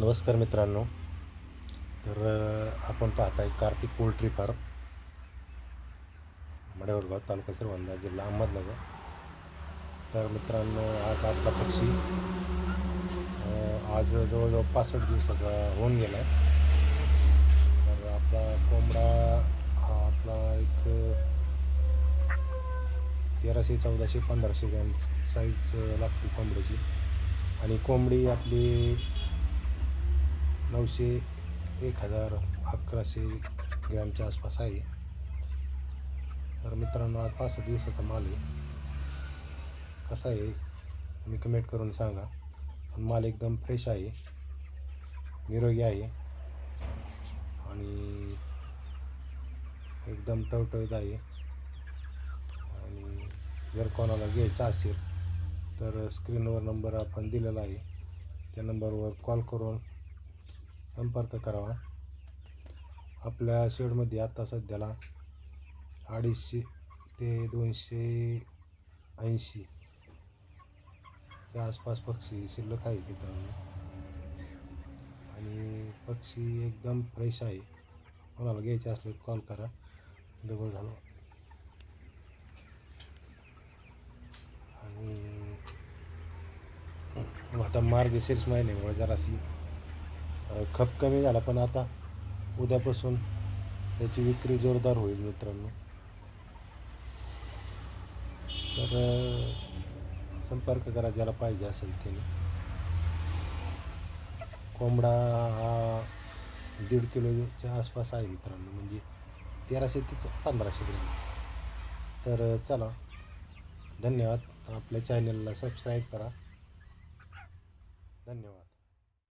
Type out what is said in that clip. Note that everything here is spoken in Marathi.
नमस्कार मित्रांनो. तर आपण पाहताय कार्तिक पोल्ट्री फार्म. मडेवडगाव तालुका सरवंदा जिल्हा अहमदनगर. तर मित्रांनो आज आपला पक्षी आज जवळजवळ पासष्ट दिवसाचा होऊन गेला आहे तर आपला कोंबडा हा आपला एक तेराशे चौदाशे पंधराशे ग्रॅम साईज लागते कोंबड्याची. आणि कोंबडी आपली नऊशे एक हजार अकराशे ग्रॅमच्या आसपास आहे. तर मित्रांनो आज पाच दिवसाचा माल आहे. कसा आहे तुम्ही कमेंट करून सांगा. पण माल एकदम फ्रेश आहे. निरोगी आहे. आणि एकदम टवटवीत आहे. आणि जर कोणाला घ्यायचा असेल तर स्क्रीनवर नंबर आपण दिलेला आहे. त्या नंबरवर कॉल करून संपर्क करावा. आपल्या शेडमध्ये आत्ता सध्याला अडीचशे ते दोनशे ऐंशी च्या आसपास पक्षी शिल्लक आहे मित्रांनो. आणि पक्षी एकदम फ्रेश आहे. कोणाला घ्यायचे असले तर कॉल करा. डबल झालं. आणि आता मार्गशीर्ष महिन्यामुळे जराशी खप कमी झाला. पण आता उद्यापासून त्याची विक्री जोरदार होईल मित्रांनो. तर संपर्क करा ज्याला पाहिजे असेल त्याने. कोंबडा हा दीड किलोच्या आसपास आहे मित्रांनो. म्हणजे तेराशे ते पंधराशे ग्रॅम. तर चला. धन्यवाद. आपल्या चॅनलला सबस्क्राईब करा. धन्यवाद.